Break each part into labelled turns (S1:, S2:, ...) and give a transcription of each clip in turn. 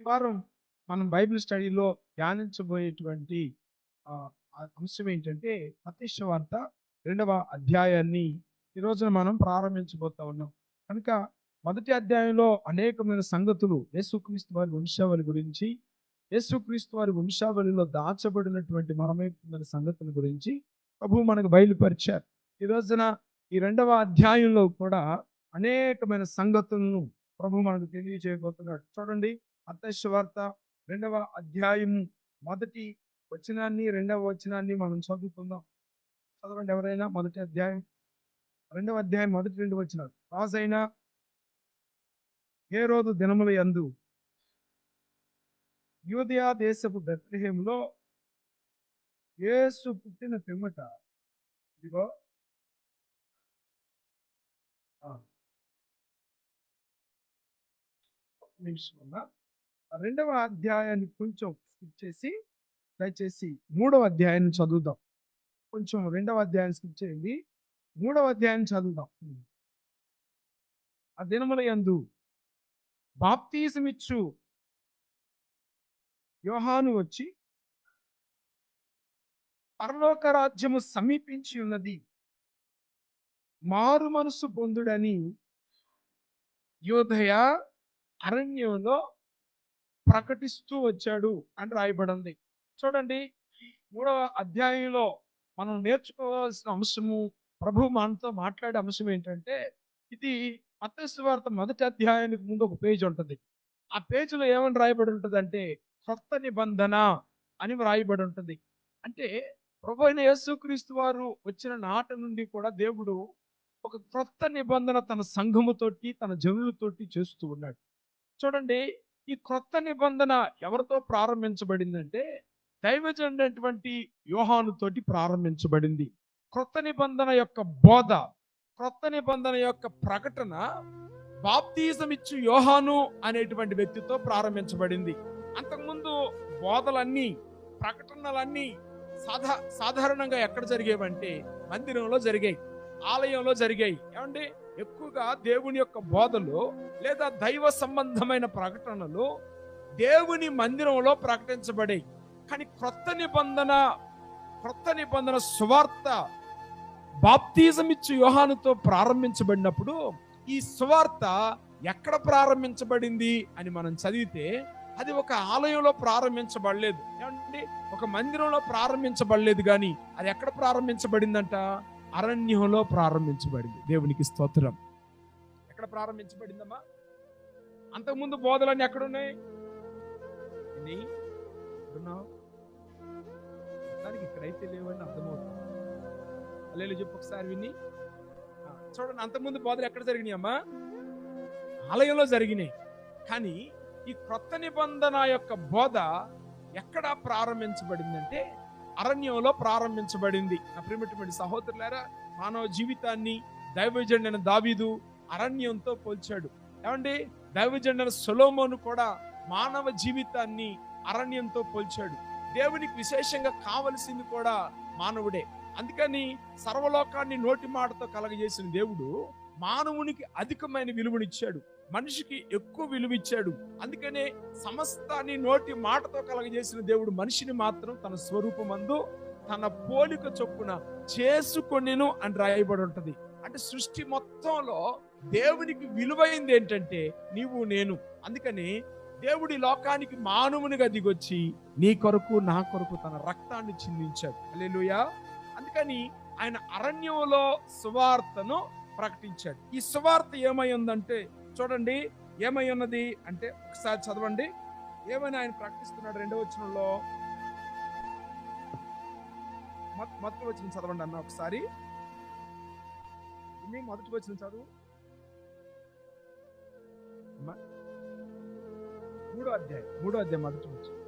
S1: వారం మనం బైబిల్ స్టడీలో ధ్యానించబోయేటువంటి అంశం ఏంటంటే మతీష వార్త రెండవ అధ్యాయాన్ని ఈ రోజున మనం ప్రారంభించబోతా ఉన్నాం. కనుక మొదటి అధ్యాయంలో అనేకమైన సంగతులు యేసుక్రీస్తు వారి వంశావళి గురించి యేసుక్రీస్తు వారి వంశావళిలో దాచబడినటువంటి మరమైపోయిన సంగతుల గురించి ప్రభు మనకు బయలుపరిచారు. ఈ రోజున ఈ రెండవ అధ్యాయంలో కూడా అనేకమైన సంగతులను ప్రభు మనకు తెలియజేయబోతున్నాడు. చూడండి అత్తయ్య రెండవ అధ్యాయం మొదటి వచనాన్ని రెండవ వచనాన్ని మనం చదువుకుందాం. చదవండి ఎవరైనా మొదటి అధ్యాయం. రెండవ అధ్యాయం మొదటి రెండు వచనాలు. రాజైన ఏ రోజు దినముల యందు యూదయా దేశపు బెత్లెహేములో యేసు పుట్టిన పిమ్మట ఇదిగో. నిమిషం రెండవ అధ్యాయాన్ని కొంచెం స్కిప్ చేసి దయచేసి మూడవ అధ్యాయాన్ని చదువుదాం. కొంచెం రెండవ అధ్యాయాన్ని స్కిప్ చేయండి. మూడవ అధ్యాయాన్ని చదువుదాం. ఆ దినముల యందు బాప్తీసమిచ్చు. యోహాను వచ్చి పరలోక రాజ్యము సమీపించి ఉన్నది. మారు మనసు పొందుడని యోధయ అరణ్యంలో ప్రకటిస్తూ వచ్చాడు అని రాయబడింది. చూడండి మూడవ అధ్యాయంలో మనం నేర్చుకోవాల్సిన అంశము ప్రభు మనతో మాట్లాడే అంశం ఏంటంటే ఇది మత్తయి వార్త మొదటి అధ్యాయానికి ముందు ఒక పేజ్ ఉంటుంది. ఆ పేజీలో ఏమని రాయబడి ఉంటుంది అంటే కొత్త నిబంధన అని రాయబడి ఉంటుంది. అంటే ప్రభు అయిన యేసుక్రీస్తు వారు వచ్చిన నాట నుండి కూడా దేవుడు ఒక క్రొత్త నిబంధన తన సంఘముతోటి తన జనులతోటి చేస్తూ ఉన్నాడు. చూడండి ఈ క్రొత్త నిబంధన ఎవరితో ప్రారంభించబడిందంటే దైవజనటువంటి యోహాను ప్రారంభించబడింది. క్రొత్త నిబంధన యొక్క బోధ క్రొత్త నిబంధన యొక్క ప్రకటన బాప్తీజం ఇచ్చు యోహాను అనేటువంటి వ్యక్తితో ప్రారంభించబడింది. అంతకుముందు బోధలన్నీ ప్రకటనలన్నీ సాధా సాధారణంగా ఎక్కడ జరిగేవంటే మందిరంలో జరిగాయి. ఆలయంలో జరిగాయి. ఏమండి? ఎక్కువగా దేవుని యొక్క బోధలు లేదా దైవ సంబంధమైన ప్రకటనలు దేవుని మందిరంలో ప్రకటించబడాయి. కానీ క్రొత్త నిబంధన క్రొత్త నిబంధన సువార్త బాప్తిజం ఇచ్చే యోహానుతో ప్రారంభించబడినప్పుడు ఈ సువార్త ఎక్కడ ప్రారంభించబడింది అని మనం చదివితే అది ఒక ఆలయంలో ప్రారంభించబడలేదు. ఏమంటే ఒక మందిరంలో ప్రారంభించబడలేదు కానీ అది ఎక్కడ ప్రారంభించబడిందంట? అరణ్యంలో ప్రారంభించబడింది. దేవునికి స్తోత్రం. ఎక్కడ ప్రారంభించబడిందమ్మా? అంతకుముందు బోధలన్నీ ఎక్కడున్నాయి? దానికి ఇక్కడైతే లేవని అర్థమవుతుంది. అల్లెలు చెప్పు ఒకసారి విని. చూడండి అంతకుముందు బోధలు ఎక్కడ జరిగినాయి అమ్మా ఆలయంలో జరిగినాయి. కానీ ఈ క్రొత్త నిబంధన యొక్క బోధ ఎక్కడ ప్రారంభించబడిందంటే అరణ్యంలో ప్రారంభించబడింది. నా ప్రియమైనటువంటి సహోదరులారా మానవ జీవితాన్ని దైవజండైన దావీదు అరణ్యంతో పోల్చాడు. ఏమండి? దైవజండైన సొలోమోను కూడా మానవ జీవితాన్ని అరణ్యంతో పోల్చాడు. దేవునికి విశేషంగా కావలసింది కూడా మానవుడే. అందుకని సర్వలోకాన్ని నోటి మాటతో కలగజేసిన దేవుడు మానవునికి అధికమైన విలువనిచ్చాడు. మనిషికి ఎక్కువ విలువ ఇచ్చాడు అందుకనే సమస్తాన్ని నోటి మాటతో కలగజేసిన దేవుడు మనిషిని మాత్రం తన స్వరూపమందు తన పోలిక చొప్పున చేసుకొనిను అని రాయబడి ఉంటది అంటే సృష్టి మొత్తంలో దేవునికి విలువైంది ఏంటంటే నీవు నేను. అందుకని దేవుడి లోకానికి మానవునిగా దిగొచ్చి నీ కొరకు నా కొరకు తన రక్తాన్ని చిందించాడు. హల్లెలూయా! అందుకని ఆయన అరణ్యంలో సువార్తను ప్రకటించాడు. ఈ సువార్త ఏమై ఉందంటే చూడండి ఏమై ఉన్నది అంటే ఒకసారి చదవండి. ఏమని ఆయన ప్రకటిస్తున్నాడు రెండవ వచనంలో? మొదటి వచనం చదవండి అన్న ఒకసారి. ఇన్ని మొదటి వచనం చదువు. మూడో అధ్యాయం మూడో అధ్యాయం మొదటి వచ్చిన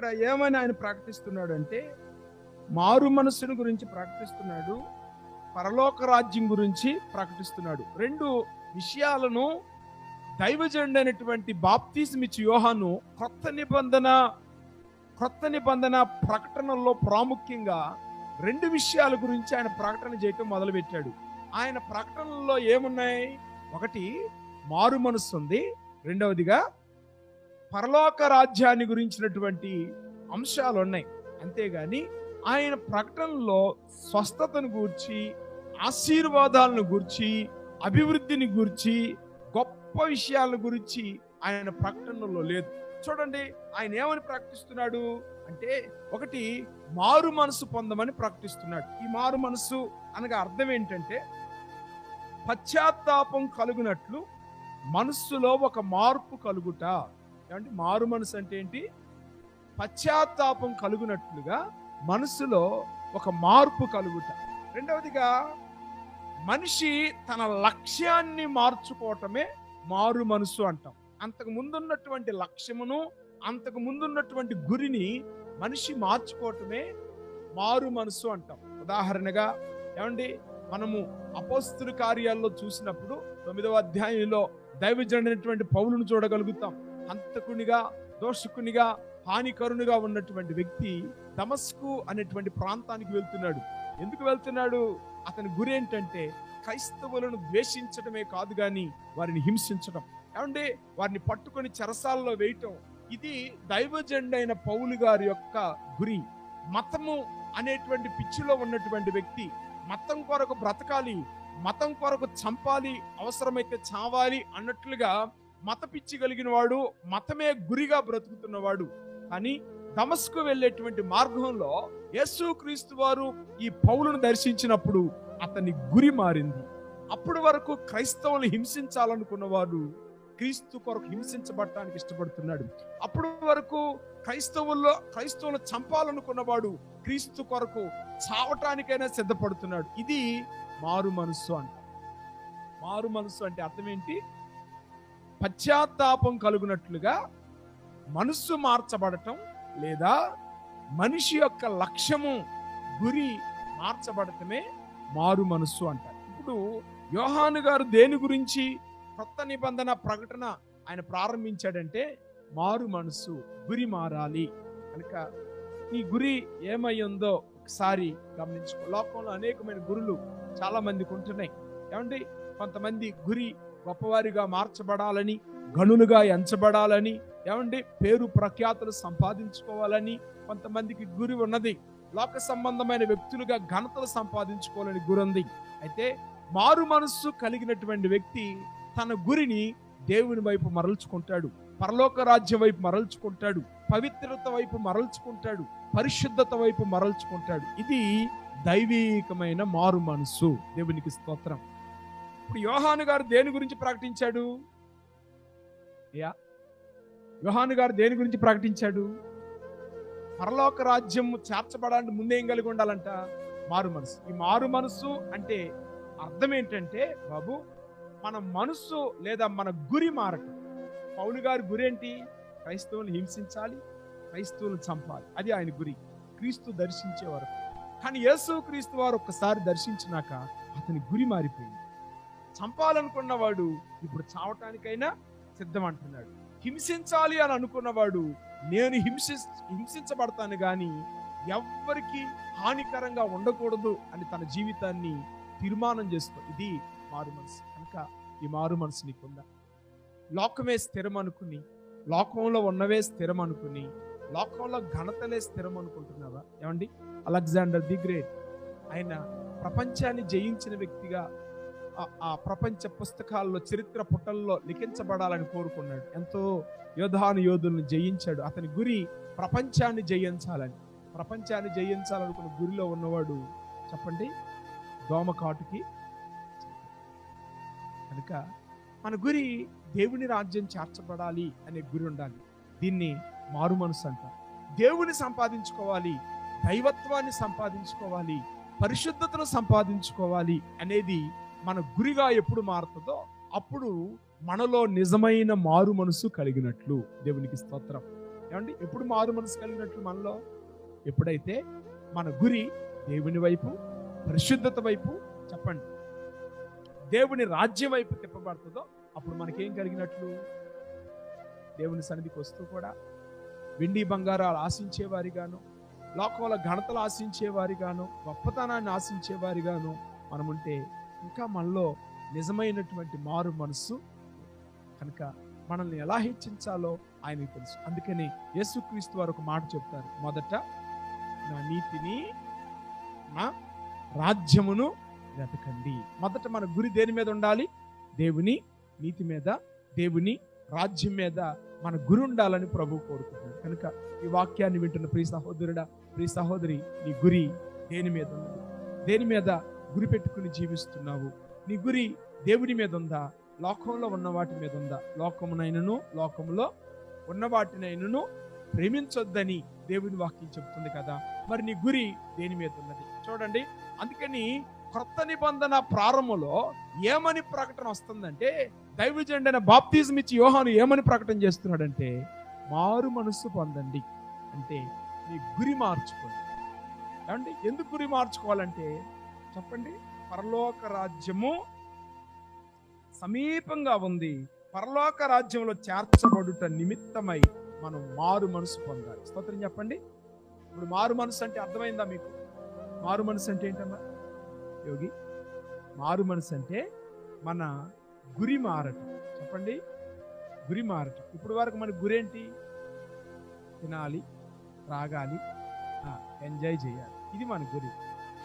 S1: ఇక్కడ ఏమని ఆయన ప్రకటిస్తున్నాడు అంటే మారు మనస్సును గురించి ప్రకటిస్తున్నాడు పరలోక రాజ్యం గురించి ప్రకటిస్తున్నాడు రెండు విషయాలను దైవజండు అనేటువంటి బాప్తిజం ఇచ్చి యోహాను కొత్త నిబంధన క్రొత్త నిబంధన ప్రకటనల్లో ప్రాముఖ్యంగా రెండు విషయాల గురించి ఆయన ప్రకటన చేయటం మొదలుపెట్టాడు. ఆయన ప్రకటనల్లో ఏమున్నాయి? ఒకటి మారు మనస్సు ఉంది. రెండవదిగా పరలోక రాజ్యాన్ని గురించినటువంటి అంశాలు ఉన్నాయి. అంతేగాని ఆయన ప్రకటనలో స్వస్థతను గూర్చి ఆశీర్వాదాలను గూర్చి అభివృద్ధిని గూర్చి గొప్ప విషయాల గురించి ఆయన ప్రకటనలో లేదు. చూడండి ఆయన ఏమని ప్రకటిస్తున్నాడు అంటే ఒకటి మారు మనసు పొందమని ప్రకటిస్తున్నాడు. ఈ మారు మనసు అనగా అర్థం ఏంటంటే పశ్చాత్తాపం కలుగునట్లు మనస్సులో ఒక మార్పు కలుగుట. ఏమంటే మారు మనసు అంటే ఏంటి? పశ్చాత్తాపం కలుగునట్లుగా మనసులో ఒక మార్పు కలుగుట. రెండవదిగా మనిషి తన లక్ష్యాన్ని మార్చుకోవటమే మారు మనసు అంటాం. అంతకు ముందున్నటువంటి లక్ష్యమును అంతకు ముందున్నటువంటి గురిని మనిషి మార్చుకోవటమే మారు మనసు అంటాం. ఉదాహరణగా ఏమండి? మనము అపోస్తుల కార్యాల్లో చూసినప్పుడు తొమ్మిదవ అధ్యాయంలో దైవజనటువంటి పౌలను చూడగలుగుతాం. హంతకునిగా దోషకునిగా హానికరునిగా ఉన్నటువంటి వ్యక్తి దమస్కు అనేటువంటి ప్రాంతానికి వెళ్తున్నాడు. ఎందుకు వెళ్తున్నాడు? అతని గురి ఏంటంటే క్రైస్తవులను ద్వేషించడమే కాదు కానీ వారిని హింసించడం ఏమంటే వారిని పట్టుకొని చెరసాల్లో వేయటం. ఇది దైవజెండైన పౌలు గారి యొక్క గురి. మతము అనేటువంటి పిచ్చిలో ఉన్నటువంటి వ్యక్తి మతం కొరకు బ్రతకాలి మతం కొరకు చంపాలి అవసరమైతే చావాలి అన్నట్లుగా మత పిచ్చి కలిగిన వాడు మతమే గురిగా బ్రతుకుతున్నవాడు. కానీ దమస్కు వెళ్ళేటువంటి మార్గంలో యేసు క్రీస్తు వారు ఈ పౌలను దర్శించినప్పుడు అతని గురి మారింది. అప్పటి వరకు క్రైస్తవులు హింసించాలనుకున్నవాడు క్రీస్తు కొరకు హింసించబడటానికి ఇష్టపడుతున్నాడు. అప్పటి వరకు క్రైస్తవుల్లో క్రైస్తవులు చంపాలనుకున్నవాడు క్రీస్తు కొరకు చావటానికైనా సిద్ధపడుతున్నాడు. ఇది మారు మనస్సు అంట మారు మనస్సు అంటే అర్థం ఏంటి? పశ్చాత్తాపం కలుగునట్లుగా మనస్సు మార్చబడటం లేదా మనిషి యొక్క లక్ష్యము గురి మార్చబడటమే మారు మనస్సు అంటారు. ఇప్పుడు యోహాను గారు దేని గురించి కొత్త నిబంధన ప్రకటన ఆయన ప్రారంభించాడంటే మారు మనస్సు గురి మారాలి. కనుక ఈ గురి ఏమై ఉందో ఒకసారి గమనించుకో. లోకంలో అనేకమైన గురులు చాలా మందికి ఉంటున్నాయి. ఏమండి? కొంతమంది గురి గొప్పవారిగా మార్చబడాలని గనులుగా ఎంచబడాలని ఏమండి? పేరు ప్రఖ్యాతులు సంపాదించుకోవాలని కొంతమందికి గురి ఉన్నది. లోక సంబంధమైన వ్యక్తులుగా ఘనతలు సంపాదించుకోవాలని గురి ఉంది. అయితే మారు మనస్సు కలిగినటువంటి వ్యక్తి తన గురిని దేవుని వైపు మరల్చుకుంటాడు. పరలోక రాజ్యం వైపు మరల్చుకుంటాడు. పవిత్రత వైపు మరల్చుకుంటాడు. పరిశుద్ధత వైపు మరల్చుకుంటాడు. ఇది దైవీకమైన మారు మనస్సు. దేవునికి స్తోత్రం. ఇప్పుడు యోహాను గారు దేని గురించి ప్రకటించాడు? యా. యోహాను గారు దేని గురించి ప్రకటించాడు? పరలోక రాజ్యం చేర్చబడానికి ముందేం కలిగి ఉండాలంట? మారు మనసు. ఈ మారు మనసు అంటే అర్థం ఏంటంటే బాబు మన మనస్సు లేదా మన గురి మారటం. పౌలు గారి గురి ఏంటి? క్రైస్తవులను హింసించాలి క్రైస్తవులను చంపాలి. అది ఆయన గురి. క్రీస్తు దర్శించే వరకు కానీ యేసు క్రీస్తు వారు ఒక్కసారి దర్శించినాక అతని గురి మారిపోయింది. చంపాలనుకున్నవాడు ఇప్పుడు చావటానికైనా సిద్ధం అంటున్నాడు హింసించాలి అని అనుకున్నవాడు నేను హింసి హింసించబడతాను కానీ ఎవ్వరికి హానికరంగా ఉండకూడదు అని తన జీవితాన్ని తీర్మానం చేసుకో ఇది మారు మనసు. కనుక ఈ మారు మనసు నీకుందా లోకమే స్థిరం అనుకుని లోకంలో ఉన్నవే స్థిరం అనుకుని లోకంలో ఘనతలే స్థిరం అనుకుంటున్నావా? ఏమండి? Alexander the great. ఆయన ప్రపంచాన్ని జయించిన వ్యక్తిగా ఆ- ప్రపంచ పుస్తకాల్లో చరిత్ర పుటల్లో లిఖించబడాలని కోరుకున్నాడు. ఎంతో యోధాను యోధుల్ని జయించాడు. అతని గురి ప్రపంచాన్ని జయించాలని. ప్రపంచాన్ని జయించాలనుకున్న గురిలో ఉన్నవాడు చెప్పండి? దోమకాటుకి కనుక మన గురి దేవుని రాజ్యం చేర్చబడాలి అనే గురి ఉండాలి. దీన్ని మారు మనసు అంటారు దేవుని సంపాదించుకోవాలి దైవత్వాన్ని సంపాదించుకోవాలి పరిశుద్ధతను సంపాదించుకోవాలి అనేది మన గురిగా ఎప్పుడు మారుతుందో అప్పుడు మనలో నిజమైన మారు మనసు కలిగినట్లు దేవునికి స్తోత్రం. ఏమండి? ఎప్పుడు మారు మనసు కలిగినట్లు మనలో? ఎప్పుడైతే మన గురి దేవుని వైపు పరిశుద్ధత వైపు చెప్పండి. దేవుని రాజ్యం వైపు తిప్పబడుతుందో అప్పుడు మనకేం కలిగినట్లు? దేవుని సన్నిధికి వస్తూ కూడా వెండి బంగారాలు ఆశించేవారిగాను లోకంలో ఘనతలు ఆశించేవారిగాను గొప్పతనాన్ని ఆశించేవారిగాను మనముంటే ఇంకా మనలో నిజమైనటువంటి మారు మనస్సు కనుక మనల్ని ఎలా హెచ్చించాలో ఆయనకు తెలుసు. అందుకని యేసుక్రీస్తు వారు ఒక మాట చెప్తారు. మొదట నా నీతిని నా రాజ్యమును వెతకండి. మొదట మన గురి దేని మీద ఉండాలి? దేవుని నీతి మీద దేవుని రాజ్యం మీద మన గురి ఉండాలని ప్రభు కోరుకుంటున్నాడు. కనుక ఈ వాక్యాన్ని వింటున్న ప్రియ సహోదరుడా ప్రియ సహోదరి నీ గురి దేని మీద ఉంది? దేని మీద గురి పెట్టుకుని జీవిస్తున్నావు. నీ గురి దేవుని మీద ఉందా? లోకంలో ఉన్న వాటి మీద ఉందా? లోకమునైనను లోకంలో ఉన్న వాటినైనను ప్రేమించొద్దని దేవుని వాక్యం చెబుతుంది కదా. మరి నీ గురి దేని మీద ఉన్నది? చూడండి. అందుకని క్రొత్త నిబంధన ప్రారంభంలో ఏమని ప్రకటన వస్తుందంటే దైవజండైన బాప్తిజం ఇచ్చి యోహాను ఏమని ప్రకటన చేస్తున్నాడంటే మారు మనస్సు పొందండి. అంటే నీ గురి మార్చుకోండి. ఏమండి? ఎందుకు గురి మార్చుకోవాలంటే చెప్పండి. పరలోక రాజ్యము సమీపంగా ఉంది. పరలోక రాజ్యంలో చేర్చబడుట నిమిత్తమై మనం మారు మనసు పొందాలి. స్తోత్రం చెప్పండి. ఇప్పుడు మారు మనసు అంటే అర్థమైందా మీకు? మారు మనసు అంటే ఏంటమ్మా? యోగి మారు మనసు అంటే మన గురి మారటం. చెప్పండి. గురి మారటం. ఇప్పుడు వరకు మన గురి ఏంటి తినాలి త్రాగాలి ఎంజాయ్ చేయాలి. ఇది మన గురి.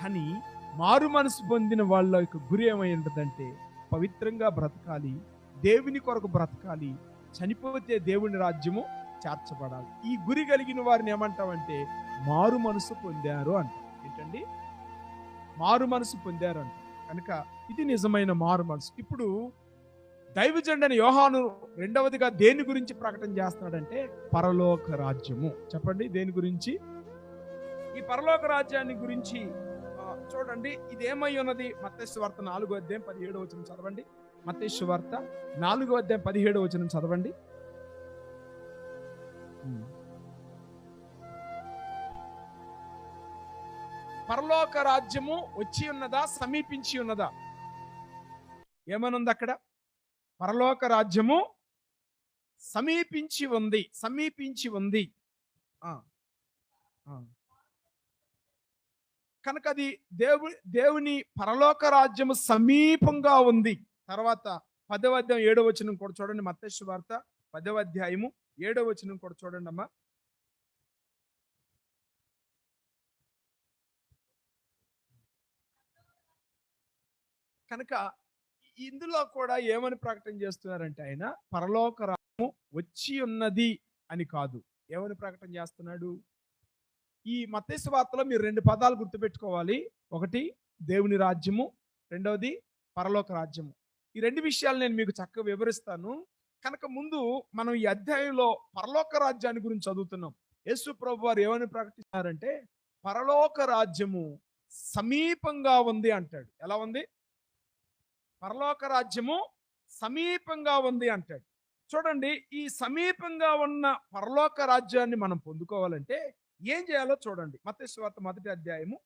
S1: కానీ మారు మనసు పొందిన వాళ్ళ యొక్క గురి ఏమై ఉంటుందంటే పవిత్రంగా బ్రతకాలి దేవుని కొరకు బ్రతకాలి చనిపోతే దేవుని రాజ్యము చేర్చబడాలి. ఈ గురి కలిగిన వారిని ఏమంటామంటే మారు మనసు పొందారు అంట. ఏంటండి? మారు మనసు పొందారు అంట. కనుక ఇది నిజమైన మారు మనసు. ఇప్పుడు దైవజండని యోహాను రెండవదిగా దేని గురించి ప్రకటన చేస్తున్నాడంటే పరలోక రాజ్యము. చెప్పండి దేని గురించి? ఈ పరలోక రాజ్యాన్ని గురించి చూడండి ఇది ఏమై ఉన్నది మత్స్యవార్త నాలుగో అధ్యాయం పదిహేడు వచనం చదవండి. మత్స్యవార్త వార్త నాలుగో అధ్యాయం పదిహేడు వచనం చదవండి. పరలోక రాజ్యము వచ్చి ఉన్నదా? సమీపించి ఉన్నదా? ఏమనుంది అక్కడ? పరలోక రాజ్యము సమీపించి ఉంది సమీపించి ఉంది. ఆ. కనుక అది దేవు దేవుని పరలోక రాజ్యము సమీపంగా ఉంది. తర్వాత పదవ అధ్యాయం ఏడవ వచనం కూడా చూడండి. మత్స్య వార్త పదవ అధ్యాయము ఏడవ వచనం కూడా చూడండి అమ్మా. కనుక ఇందులో కూడా ఏమని ప్రకటన చేస్తున్నారంటే ఆయన పరలోక రాజ్యము వచ్చి ఉన్నది అని కాదు. ఏమని ప్రకటన చేస్తున్నాడు? ఈ మత్స్య వార్తలో మీరు రెండు పదాలు గుర్తుపెట్టుకోవాలి. ఒకటి దేవుని రాజ్యము. రెండవది పరలోక రాజ్యము. ఈ రెండు విషయాలు నేను మీకు చక్కగా వివరిస్తాను. కనుక ముందు మనం ఈ అధ్యాయంలో పరలోక రాజ్యాన్ని గురించి చదువుతున్నాం. యేసు ప్రభు వారు ఏమని ప్రకటిస్తున్నారంటే పరలోక రాజ్యము సమీపంగా ఉంది అంటాడు. ఎలా ఉంది? పరలోక రాజ్యము సమీపంగా ఉంది అంటాడు. చూడండి ఈ సమీపంగా ఉన్న పరలోక రాజ్యాన్ని మనం పొందుకోవాలంటే ఏం చేయాలో చూడండి. మత్స్య వార్త మొదటి అధ్యాయము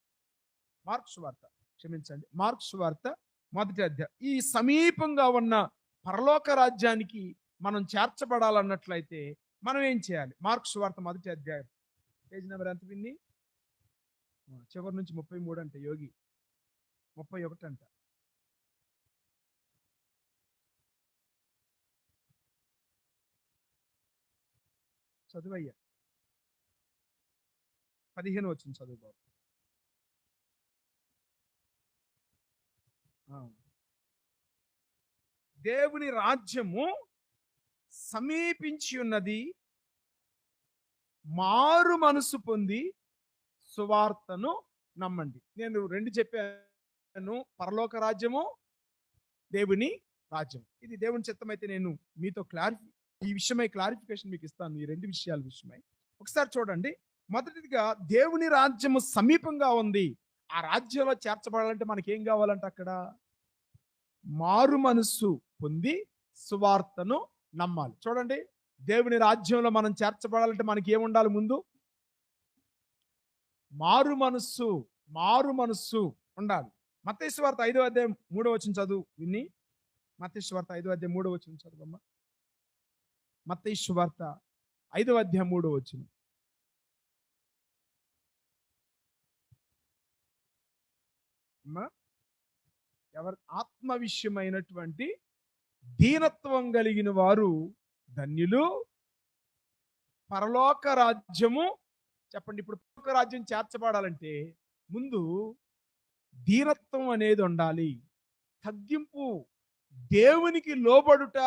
S1: మార్క్స్ వార్త. క్షమించండి. మార్క్స్ వార్త మొదటి అధ్యాయం. ఈ సమీపంగా ఉన్న పరలోక రాజ్యానికి మనం చేర్చబడాలన్నట్లయితే మనం ఏం చేయాలి? మార్క్స్ వార్త మొదటి అధ్యాయం. పేజ్ నెంబర్ ఎంత విన్ని చివరి నుంచి ముప్పై మూడు అంట యోగి. ముప్పై ఒకటి అంట. చదువయ్యా. పదిహేను వచ్చింది చదువు బాబు. దేవుని రాజ్యము సమీపించి ఉన్నది మారు మనసు పొంది సువార్తను నమ్మండి. నేను రెండు చెప్పాను పరలోక రాజ్యము దేవుని రాజ్యం ఇది దేవుని చిత్తమైతే నేను మీతో క్లారిఫి ఈ విషయమై క్లారిఫికేషన్ మీకు ఇస్తాను ఈ రెండు విషయాల విషయమై. ఒకసారి చూడండి మొదటిదిగా దేవుని రాజ్యము సమీపంగా ఉంది. ఆ రాజ్యంలో చేర్చబడాలంటే మనకేం కావాలంటే అక్కడ? మారు మనస్సు పొంది సువార్తను నమ్మాలి. చూడండి దేవుని రాజ్యంలో మనం చేర్చబడాలంటే మనకి ఏముండాలి ముందు? మారు మనస్సు మారు మనస్సు ఉండాలి. మతేశ్వార్త ఐదో అధ్యాయం మూడో వచ్చిన చదువు. విని. మతేశ్వార్త ఐదో అధ్యాయం మూడో వచ్చిన చదువు అమ్మ మతేశ్వార్త ఐదో అధ్యాయం మూడో వచ్చింది ఎవరి ఆత్మ విషయమైనటువంటి దీనత్వం కలిగిన వారు ధన్యులు. పరలోక రాజ్యము చెప్పండి ఇప్పుడు పరలోక రాజ్యం చేర్చబడాలంటే ముందు దీనత్వం అనేది ఉండాలి. తగ్గింపు దేవునికి లోబడుట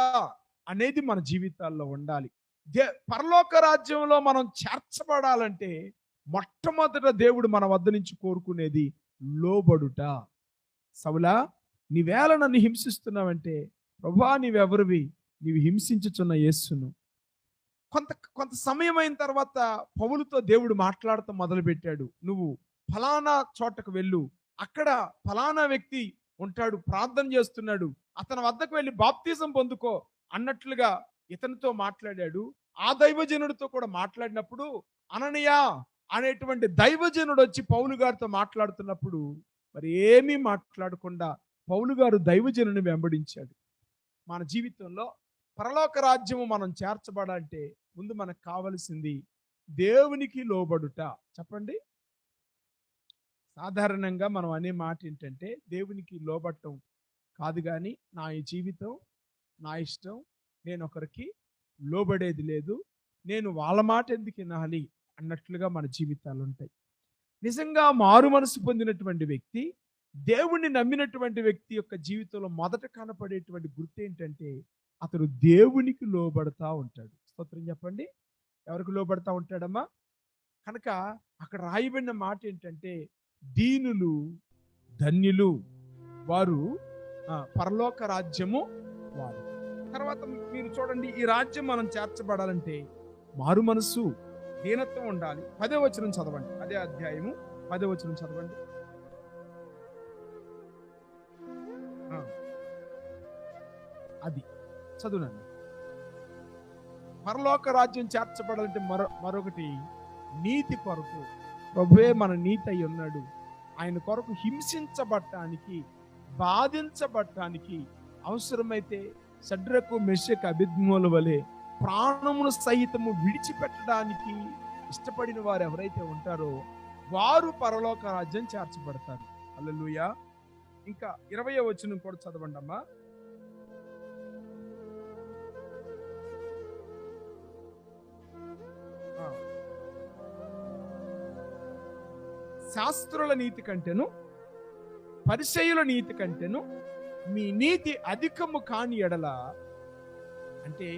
S1: అనేది మన జీవితాల్లో ఉండాలి. దే పరలోక రాజ్యంలో మనం చేర్చబడాలంటే మొట్టమొదట దేవుడు మన వద్ద నుంచి కోరుకునేది లోబడుట. సవులా నీవేళ నన్ను హింసిస్తున్నావంటే ప్రభా నీవెవరివి? నీవు హింసించుచున్న యేస్సును కొంత కొంత సమయం అయిన తర్వాత పౌలుతో దేవుడు మాట్లాడటం మొదలుపెట్టాడు. నువ్వు ఫలానా చోటకు వెళ్ళు. అక్కడ ఫలానా వ్యక్తి ఉంటాడు ప్రార్థన చేస్తున్నాడు. అతని వద్దకు వెళ్ళి బాప్తిజం పొందుకో అన్నట్లుగా ఇతనితో మాట్లాడాడు. ఆ దైవజనుడితో కూడా మాట్లాడినప్పుడు అననీయ అనేటువంటి దైవజనుడు వచ్చి పౌలు గారితో మాట్లాడుతున్నప్పుడు మరి ఏమీ మాట్లాడకుండా పౌలు గారు దైవజనుని వెంబడించాడు. మన జీవితంలో పరలోక రాజ్యము మనం చేర్చబడాలంటే ముందు మనకు కావలసింది దేవునికి లోబడుట. చెప్పండి? సాధారణంగా మనం అనే మాట ఏంటంటే దేవునికి లోబట్టం కాదు కానీ నా ఈ జీవితం నా ఇష్టం నేను ఒకరికి లోబడేది లేదు నేను వాళ్ళ మాట ఎందుకు వినాలి? అన్నట్లుగా మన జీవితాలు ఉంటాయి నిజంగా మారు మనసు పొందినటువంటి వ్యక్తి దేవుణ్ణి నమ్మినటువంటి వ్యక్తి యొక్క జీవితంలో మొదట కనపడేటువంటి గుర్తు ఏంటంటే అతడు దేవునికి లోబడతా ఉంటాడు. స్తోత్రం చెప్పండి? ఎవరికి లోబడతా ఉంటాడమ్మా? కనుక అక్కడ రాయబడిన మాట ఏంటంటే దీనులు ధన్యులు వారు పరలోక రాజ్యము వారు. తర్వాత మీరు చూడండి ఈ రాజ్యం మనం చేర్చబడాలంటే మారు మనసు దీనత్వం ఉండాలి. పదే వచనం చదవండి. అదే అధ్యాయము. పదే వచనం చదవండి. అది. చదువునండి. పరలోక రాజ్యం చేర్చబడాలంటే మరో మరొకటి నీతి కొరకు ప్రభువే మన నీతి అయి ఉన్నాడు. ఆయన కొరకు హింసించబడటానికి బాధించబడటానికి అవసరమైతే సడ్రకు మెషక్ అభిజ్ఞుల వలె ప్రాణమును సహితము విడిచిపెట్టడానికి ఇష్టపడిన వారు ఎవరైతే ఉంటారో వారు పరలోక రాజ్యం చేర్చబడతారు. అల్లెలుయ ఇంకా ఇరవై వచనం కూడా చదవండి అమ్మా శాస్త్రుల నీతి కంటేను పరిచయుల నీతి కంటేను మీ నీతి అధికము కాని ఎడల అంటే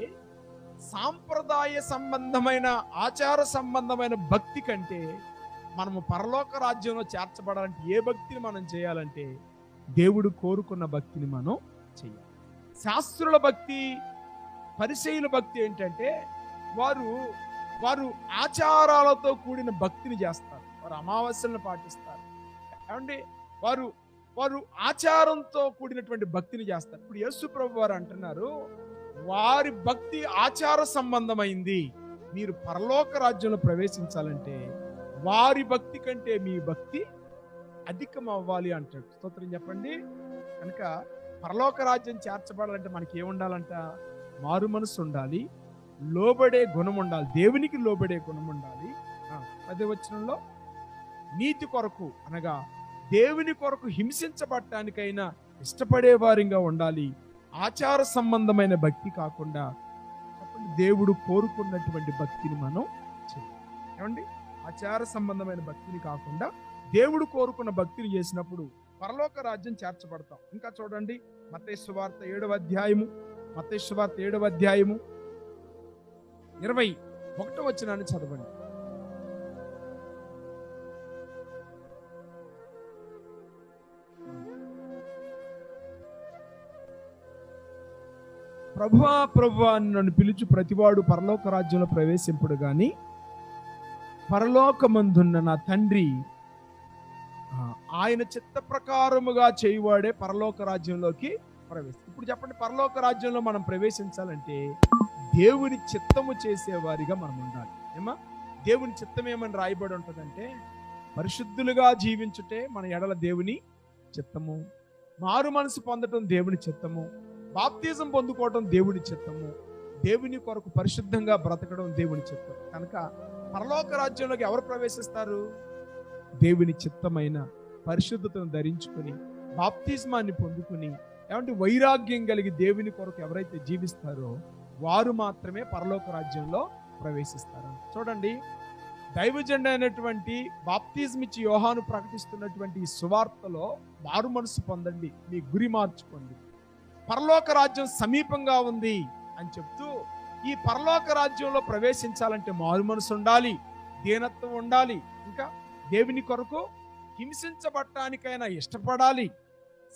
S1: సాంప్రదాయ సంబంధమైన ఆచార సంబంధమైన భక్తి కంటే మనము పరలోక రాజ్యంలో చేర్చబడాలంటే ఏ భక్తిని మనం చేయాలంటే దేవుడు కోరుకున్న భక్తిని మనం చేయాలి. శాస్త్రుల భక్తి పరిశైల భక్తి ఏంటంటే వారు వారు ఆచారాలతో కూడిన భక్తిని చేస్తారు. వారు అమావాస్యలను పాటిస్తారు. ఏమండి? వారు వారు ఆచారంతో కూడినటువంటి భక్తిని చేస్తారు. ఇప్పుడు యేసు ప్రభు వారు అంటున్నారు వారి భక్తి ఆచార సంబంధమైంది. మీరు పరలోక రాజ్యంలో ప్రవేశించాలంటే వారి భక్తి కంటే మీ భక్తి అధికం అవ్వాలి అంటాడు. స్తోత్రం చెప్పండి. కనుక పరలోక రాజ్యం చేర్చబడాలంటే మనకి ఏముండాలంట మారు మనసు ఉండాలి. లోబడే గుణం ఉండాలి. దేవునికి లోబడే గుణం ఉండాలి. ఆ, పదే వచనంలో నీతి కొరకు అనగా దేవుని కొరకు హింసించబడటానికైనా ఇష్టపడే వారిగా ఉండాలి. ఆచార సంబంధమైన భక్తి కాకుండా చెప్పండి, దేవుడు కోరుకున్నటువంటి భక్తిని మనం చేయాలి ఏమండి? ఆచార సంబంధమైన భక్తిని కాకుండా దేవుడు కోరుకున్న భక్తిని చేసినప్పుడు పరలోక రాజ్యం చేర్చబడతాం. ఇంకా చూడండి మతేశ్వార్త ఏడవ అధ్యాయము మతేశ్వార్త ఏడవ అధ్యాయము ఇరవై ఒకటో వచ్చినాన్ని చదవండి. ప్రభువా ప్రభువా అని నన్ను పిలుచు ప్రతివాడు పరలోక రాజ్యంలో ప్రవేశింపుడు కానీ పరలోకమందున్న నా తండ్రి ఆయన చిత్త ప్రకారముగా చేయువాడే పరలోక రాజ్యంలోకి ప్రవేశం. ఇప్పుడు చెప్పండి పరలోక రాజ్యంలో మనం ప్రవేశించాలంటే దేవుని చిత్తము చేసేవారిగా మనం ఉండాలి. ఏమా? దేవుని చిత్తం ఏమని రాయబడి ఉంటుందంటే పరిశుద్ధులుగా జీవించుటే మన ఎడల దేవుని చిత్తము మారు మనసు పొందటం దేవుని చిత్తము బాప్తిజం పొందుకోవటం దేవుని చిత్తము. దేవుని కొరకు పరిశుద్ధంగా బ్రతకడం దేవుని చిత్తం. కనుక పరలోక రాజ్యంలోకి ఎవరు ప్రవేశిస్తారు? దేవుని చిత్తమైన పరిశుద్ధతను ధరించుకుని బాప్తిజమాన్ని పొందుకుని ఏమంటే వైరాగ్యం కలిగి దేవుని కొరకు ఎవరైతే జీవిస్తారో వారు మాత్రమే పరలోక రాజ్యంలో ప్రవేశిస్తారు. చూడండి దైవజెండ అయినటువంటి బాప్తిజం ఇచ్చి యోహాను ప్రకటిస్తున్నటువంటి ఈ సువార్తలో మారు మనసు పొందండి. మీ గురి మార్చుకోండి. పరలోక రాజ్యం సమీపంగా ఉంది అని చెప్తూ ఈ పరలోక రాజ్యంలో ప్రవేశించాలంటే మారు మనసు ఉండాలి దీనత్వం ఉండాలి ఇంకా దేవుని కొరకు హింసించబట్టానికైనా ఇష్టపడాలి.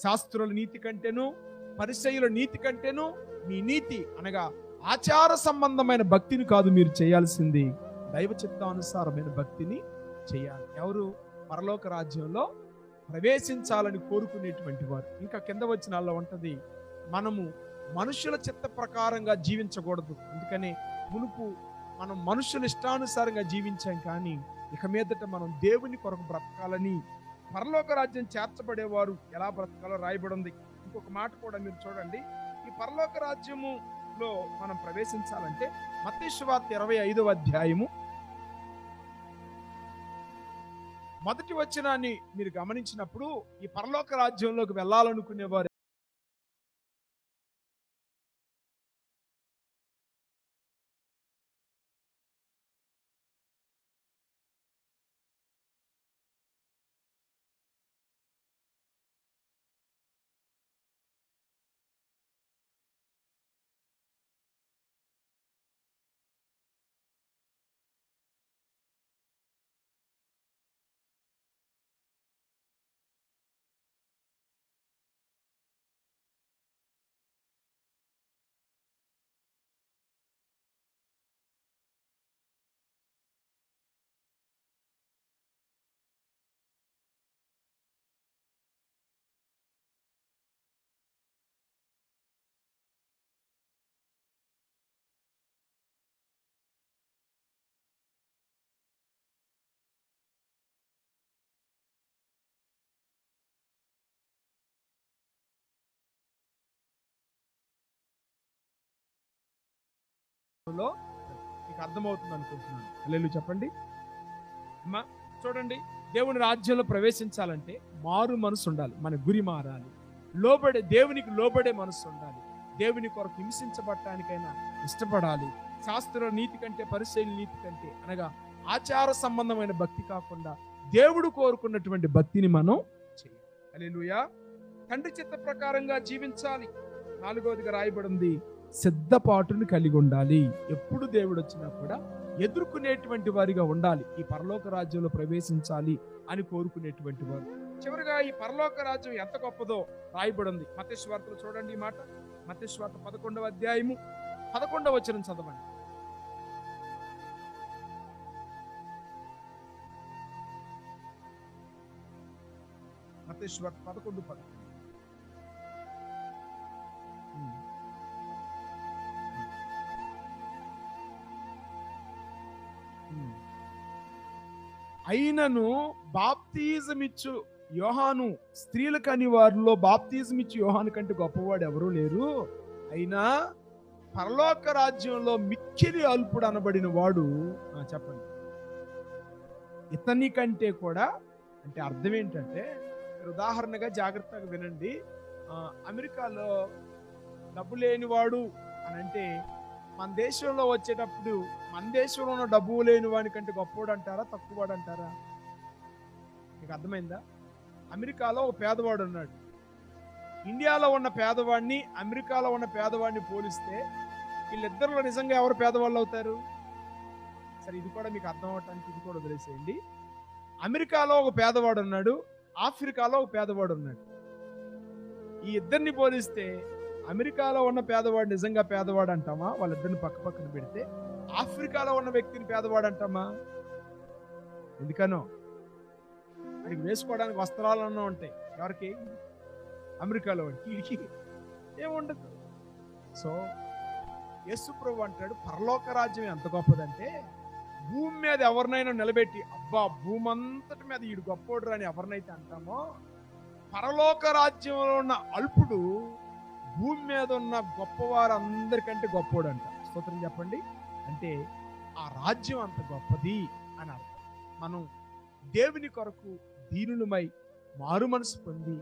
S1: శాస్త్రుల నీతి కంటేను పరిచయుల నీతి కంటేను మీ నీతి అనగా ఆచార సంబంధమైన భక్తిని కాదు మీరు చేయాల్సింది. దైవ చిత్తానుసారమైన భక్తిని చేయాలి. ఎవరు పరలోక రాజ్యంలో ప్రవేశించాలని కోరుకునేటువంటి వారు. ఇంకా కింద వచ్చిన ఉంటుంది మనము మనుషుల చిత్త ప్రకారంగా జీవించకూడదు. అందుకని మునుపు మనం మనుషుల ఇష్టానుసారంగా జీవించాం కానీ ఇక మీదట మనం దేవుని కొరకు బ్రతకాలని పరలోక రాజ్యం చేర్చబడేవారు ఎలా బ్రతకాలో రాయబడి ఉంది ఇంకొక మాట కూడా మీరు చూడండి. ఈ పరలోక రాజ్యములో మనం ప్రవేశించాలంటే మతేశ్వార్త ఇరవై ఐదవ అధ్యాయము మొదటి వచనాన్ని మీరు గమనించినప్పుడు ఈ పరలోక రాజ్యంలోకి వెళ్ళాలనుకునేవారు లో మీకు అర్థమవుతుంది అనుకుంటున్నాను. లేదు చెప్పండి. అమ్మా చూడండి. దేవుని రాజ్యంలో ప్రవేశించాలంటే మారు మనసు ఉండాలి మన గురి మారాలి. లోబడే దేవునికి లోబడే మనసు ఉండాలి. దేవుని కొరకు హింసించబడటానికైనా ఇష్టపడాలి. శాస్త్ర నీతి కంటే పరిశీలి నీతి కంటే అనగా ఆచార సంబంధమైన భక్తి కాకుండా దేవుడు కోరుకున్నటువంటి భక్తిని మనం చేయాలి. హల్లెలూయా. తండ్రి చిత్త ప్రకారంగా జీవించాలి. నాలుగవదిగా రాయబడింది సిద్ధపాటును కలిగి ఉండాలి. ఎప్పుడు దేవుడు వచ్చినా కూడా ఎదుర్కొనేటువంటి వారిగా ఉండాలి. ఈ పరలోక రాజ్యంలో ప్రవేశించాలి అని కోరుకునేటువంటి వారు. చివరిగా ఈ పరలోక రాజ్యం ఎంత గొప్పదో రాయబడింది. మతేశ్వార్తలు చూడండి ఈ మాట. మతేశ్వార్త పదకొండవ అధ్యాయము పదకొండవ వచ్చిన చదవండి. మతేశ్వార్త పదకొండు పదకొండు. అయినను బాప్తిజమిచ్చు యోహాను స్త్రీలు కాని వారిలో బాప్తిజమిచ్చు యోహాను కంటే గొప్పవాడు ఎవరూ లేరు. అయినా పరలోక రాజ్యంలో మిక్కిలి అల్పుడు అనబడిన వాడు చెప్పండి. ఇతని కంటే కూడా అంటే అర్థం ఏంటంటే ఉదాహరణగా జాగ్రత్తగా వినండి. అమెరికాలో డబ్బు లేనివాడు అని అంటే మన దేశంలో వచ్చేటప్పుడు మన దేశంలో ఉన్న డబ్బు లేని వాడి కంటే గొప్పవాడు అంటారా తక్కువవాడు అంటారా? మీకు అర్థమైందా? అమెరికాలో ఒక పేదవాడు ఉన్నాడు. ఇండియాలో ఉన్న పేదవాడిని అమెరికాలో ఉన్న పేదవాడిని పోలిస్తే వీళ్ళిద్దరిలో నిజంగా ఎవరు పేదవాళ్ళు అవుతారు? సరే ఇది కూడా మీకు అర్థం అవటానికి ఇది కూడా వదిలేసేయండి. అమెరికాలో ఒక పేదవాడు ఉన్నాడు ఆఫ్రికాలో ఒక పేదవాడు ఉన్నాడు. ఈ ఇద్దరిని పోలిస్తే అమెరికాలో ఉన్న పేదవాడు నిజంగా పేదవాడు అంటామా? వాళ్ళిద్దరిని పక్క పక్కన పెడితే ఆఫ్రికాలో ఉన్న వ్యక్తిని పేదవాడు అంటామా? ఎందుకనో? వాడికి వేసుకోవడానికి వస్త్రాలన్నా ఉంటాయి. ఎవరికి? అమెరికాలో వాడికి. వీడికి ఏముండదు. సో యేసు ప్రభు అంటాడు పరలోక రాజ్యం ఎంత గొప్పదంటే భూమి మీద ఎవరినైనా నిలబెట్టి అబ్బా భూమి అంతటి మీద ఈడు గొప్పోడు అని ఎవరినైతే అంటామో పరలోక రాజ్యంలో ఉన్న అల్పుడు భూమి మీద ఉన్న గొప్పవారు అందరికంటే గొప్పోడు అంట స్తోత్రం చెప్పండి. అంటే ఆ రాజ్యం అంత గొప్పది అని అర్థం. మనం దేవుని కొరకు దీనులమై మారు మనసు పొంది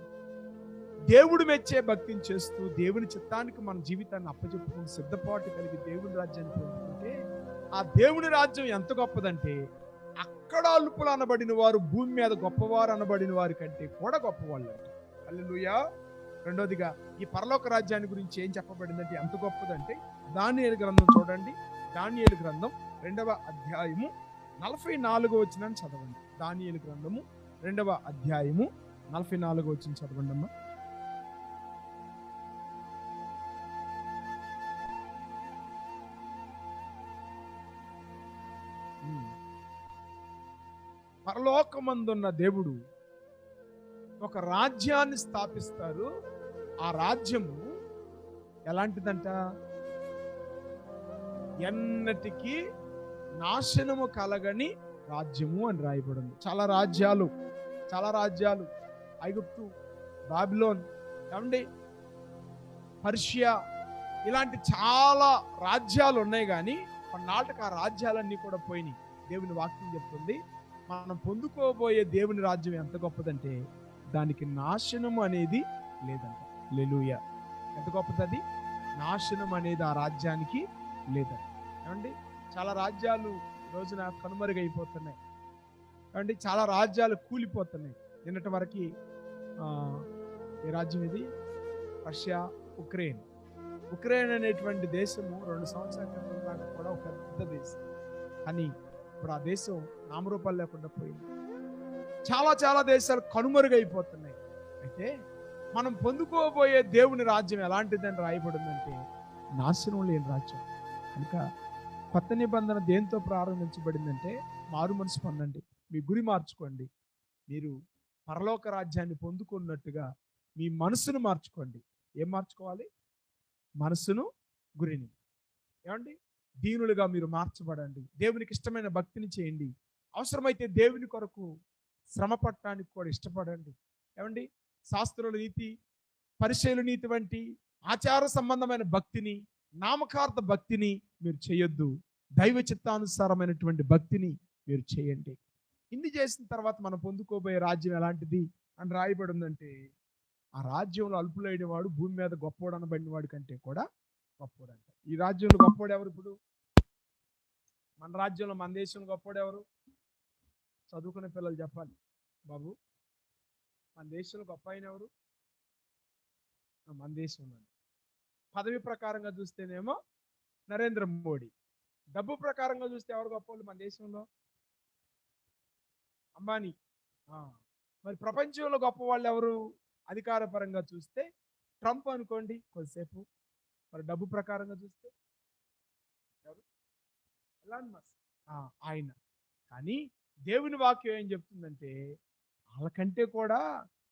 S1: దేవుడు మెచ్చే భక్తిని చేస్తూ దేవుని చిత్తానికి మన జీవితాన్ని అప్పచెప్పుకుని సిద్ధపాటు కలిగి దేవుని రాజ్యాన్ని పొందుకుంటే ఆ దేవుని రాజ్యం ఎంత గొప్పదంటే అక్కడ అల్పులు అనబడిన వారు భూమి మీద గొప్పవారు అనబడిన వారి కంటే కూడా గొప్పవాళ్ళు అంట అల్లెలుయా రెండోదిగా ఈ పరలోక రాజ్యాన్ని గురించి ఏం చెప్పబడిందంటే ఎంత గొప్పదంటే దానియేలు గ్రంథం చూడండి. దానియేలు గ్రంథం రెండవ అధ్యాయము నలభై నాలుగో వచ్చిన చదవండి. దానియేలు గ్రంథము రెండవ అధ్యాయము నలభై నాలుగో వచ్చిన చదవండి అమ్మా. పరలోకమందున్న దేవుడు ఒక రాజ్యాన్ని స్థాపిస్తారు. ఆ రాజ్యము ఎలాంటిదంట? ఎన్నటికీ నాశనము కలగని రాజ్యము అని రాయబడింది. చాలా రాజ్యాలు చాలా రాజ్యాలు. ఐగుప్తు బాబిలోన్ ఏమండి? పర్షియా ఇలాంటి చాలా రాజ్యాలు ఉన్నాయి కానీ కొన్నాళ్ళకి ఆ రాజ్యాలన్నీ కూడా పోయినాయి. దేవుని వాక్యం చెప్తుంది. మనం పొందుకోబోయే దేవుని రాజ్యం ఎంత గొప్పదంటే దానికి నాశనం అనేది లేదంట. లెలుయ ఎంత గొప్పది అది నాశనం అనేది ఆ రాజ్యానికి లేదా ఏమండి? చాలా రాజ్యాలు రోజున కనుమరుగైపోతున్నాయి. ఏమండి? చాలా రాజ్యాలు కూలిపోతున్నాయి. నిన్నటి వరకు ఏ రాజ్యం ఇది? Russia Ukraine. ఉక్రెయిన్ అనేటువంటి దేశము రెండు సంవత్సరాల క్రితం దాకా కూడా ఒక పెద్ద దేశం. కానీ ఇప్పుడు ఆ దేశం నామరూపాలు లేకుండా పోయింది. చాలా చాలా దేశాలు కనుమరుగైపోతున్నాయి. అయితే మనం పొందుకోబోయే దేవుని రాజ్యం ఎలాంటిదని రాయబడిందంటే నాశనం లేని రాజ్యం. కనుక కొత్త నిబంధన దేంతో ప్రారంభించబడిందంటే మారు మనసు పొందండి. మీ గురి మార్చుకోండి. మీరు పరలోక రాజ్యాన్ని పొందుకున్నట్టుగా మీ మనసును మార్చుకోండి. ఏం మార్చుకోవాలి? మనసును గురిని. ఏమండి? దీనులుగా మీరు మార్చబడండి. దేవునికి ఇష్టమైన భక్తిని చేయండి. అవసరమైతే దేవుని కొరకు శ్రమ పట్టడానికి కూడా ఇష్టపడండి. ఏమండి? శాస్త్రుల నీతి పరిశీలు నీతి వంటి ఆచార సంబంధమైన భక్తిని నామకార్థ భక్తిని మీరు చేయొద్దు. దైవ చిత్తానుసారమైనటువంటి భక్తిని మీరు చేయండి. ఇన్ని చేసిన తర్వాత మనం పొందుకోబోయే రాజ్యం ఎలాంటిది అని రాయబడి ఉందంటే ఆ రాజ్యంలో అల్పులైన వాడు భూమి మీద గొప్పోడు అనబడిన వాడి కంటే కూడా గొప్పోడు అంట ఈ రాజ్యంలో గొప్పోడు ఎవరు ఇప్పుడు? మన రాజ్యంలో మన దేశంలో గొప్పోడు ఎవరు? చదువుకునే పిల్లలు చెప్పాలి. బాబు మన దేశంలో గొప్ప ఆయన ఎవరు? మన దేశంలో పదవి ప్రకారంగా చూస్తేనేమో నరేంద్ర మోడీ. డబ్బు ప్రకారంగా చూస్తే ఎవరు గొప్ప వాళ్ళు మన దేశంలో? అంబానీ. మరి ప్రపంచంలో గొప్ప వాళ్ళు ఎవరు? అధికార పరంగా చూస్తే ట్రంప్ అనుకోండి కొద్దిసేపు. మరి డబ్బు ప్రకారంగా చూస్తే ఎవరు? Elon Musk. ఆయన. కానీ దేవుని వాక్యం ఏం చెప్తుందంటే వాళ్ళకంటే కూడా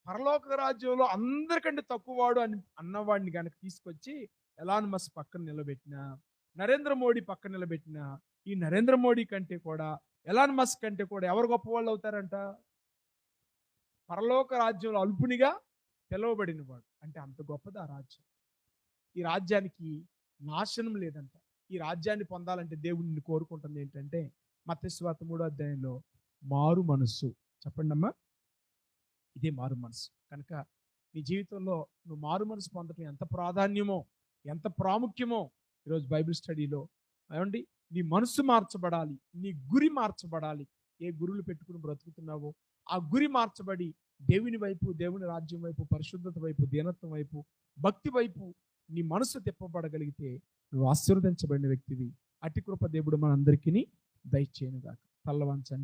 S1: పరలోక రాజ్యంలో అందరికంటే తక్కువవాడు అని అన్నవాడిని కనుక తీసుకొచ్చి ఎలాన్ మస్ పక్కన నిలబెట్టిన నరేంద్ర మోడీ పక్కన నిలబెట్టిన ఈ నరేంద్ర మోడీ కంటే కూడా ఎలాన్ మస్క్ కంటే కూడా ఎవరు గొప్పవాళ్ళు అవుతారంట? పరలోక రాజ్యంలో అల్పునిగా పిలువబడిన వాడు అంటే అంత గొప్పది ఆ రాజ్యం. ఈ రాజ్యానికి నాశనం లేదంట. ఈ రాజ్యాన్ని పొందాలంటే దేవుడిని కోరుకుంటుంది ఏంటంటే మత్స్వాత మూడో అధ్యాయంలో మారు మనస్సు. చెప్పండి అమ్మా ఇదే మారు మనసు. కనుక నీ జీవితంలో నువ్వు మారు మనసు పొందటం ఎంత ప్రాధాన్యమో ఎంత ప్రాముఖ్యమో ఈరోజు బైబిల్ స్టడీలో ఏమండి? నీ మనసు మార్చబడాలి నీ గురి మార్చబడాలి. ఏ గురువులు పెట్టుకుని బ్రతుకుతున్నావో ఆ గురి మార్చబడి దేవుని వైపు దేవుని రాజ్యం వైపు పరిశుద్ధత వైపు దీనత్వం వైపు భక్తి వైపు నీ మనసు తిప్పబడగలిగితే నువ్వు ఆశీర్వదించబడిన వ్యక్తివి. అతి కృప దేవుడు మనందరికీ దయచేయనుగాక. తల్లవంచండి